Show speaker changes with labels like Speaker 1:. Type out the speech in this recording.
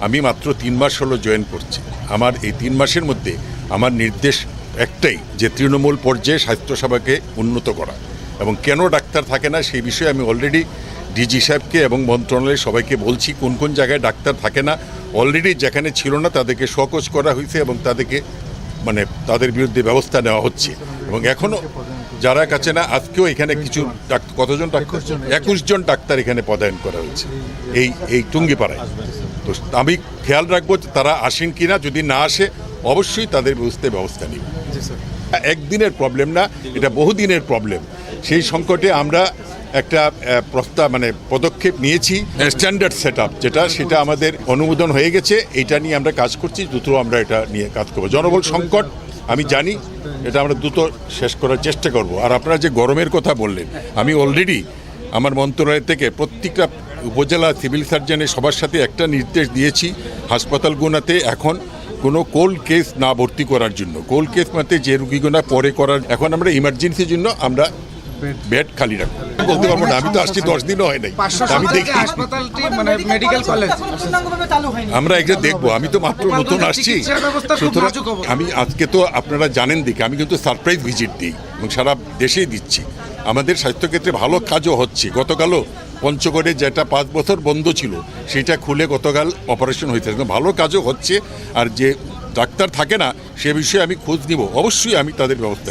Speaker 1: আমি মাত্র তিন মাস হলো জয়েন করছি। আমার এই তিন মাসের মধ্যে আমার নির্দেশ একটাই যে তৃণমূল পর্যায়ে স্বাস্থ্যসেবাকে উন্নত করা। এবং কেন ডাক্তার থাকে না সেই বিষয়ে আমি অলরেডি ডিজি সাহেবকে এবং মন্ত্রণালয়ের সবাইকে বলছি কোন কোন জায়গায় ডাক্তার থাকে না। অলরেডি যেখানে ছিল না তাদেরকে সকোচ করা হয়েছে এবং তাদেরকে মানে তাদের বিরুদ্ধে ব্যবস্থা নেওয়া হচ্ছে। এবং এখনও যারা কাছে না আজকেও এখানে কিছু কতজন ডাক্তার? একুশ জন ডাক্তার এখানে পদায়ন করা হয়েছে। এই এই টুঙ্গিপাড়ায়। তো আমি খেয়াল রাখব যে তারা আসেন কিনা যদি না আসে অবশ্যই তাদের বুঝতে ব্যবস্থা নিব। একদিনের প্রবলেম না এটা বহুদিনের প্রবলেম। সেই সংকটে আমরা একটা প্রস্তাব মানে পদক্ষেপ নিয়েছি স্ট্যান্ডার্ড সেট যেটা সেটা আমাদের অনুমোদন হয়ে গেছে। এটা নিয়ে আমরা কাজ করছি দ্রুত আমরা এটা নিয়ে কাজ করব। জনবল সংকট আমি জানি এটা আমরা দ্রুত শেষ করার চেষ্টা করব। আর আপনারা যে গরমের কথা বললেন, আমি অলরেডি আমার মন্ত্রণালয় থেকে প্রত্যেকটা উপজেলা সিভিল সার্জনের সবার সাথে একটা নির্দেশ দিয়েছি হাসপাতালগুলোতে এখন কোনো কোল্ড কেস না ভর্তি করার জন্য। কোল্ড কেস মানে যে রুগীগুলো পরে করার এখন আমরা ইমার্জেন্সির জন্য আমরা বেড। খালি রাখব বলতে পারব না আমি তো আসছি দশ দিনও হয় নাই। আমি দেখি
Speaker 2: মানে মেডিকেল কলেজ
Speaker 3: পূর্ণাঙ্গভাবে চালু হয়নি।
Speaker 1: আমরা এটা দেখব আমি তো মাত্র নতুন আসছি। সুতরাং আমি আজকে তো আপনারা জানেন দেখে আমি কিন্তু সারপ্রাইজ ভিজিট দিই এবং সারা দেশেই দিচ্ছি। আমাদের স্বাস্থ্যক্ষেত্রে ভালো কাজও হচ্ছে। গতকালও পঞ্চগড়ে যেটা পাঁচ বছর বন্ধ ছিল সেটা খুলে গতকাল অপারেশন হয়েছে। একদম ভালো কাজও হচ্ছে আর যে ডাক্তার থাকে না সে বিষয়ে আমি খোঁজ নিব। অবশ্যই আমি তাদের ব্যবস্থা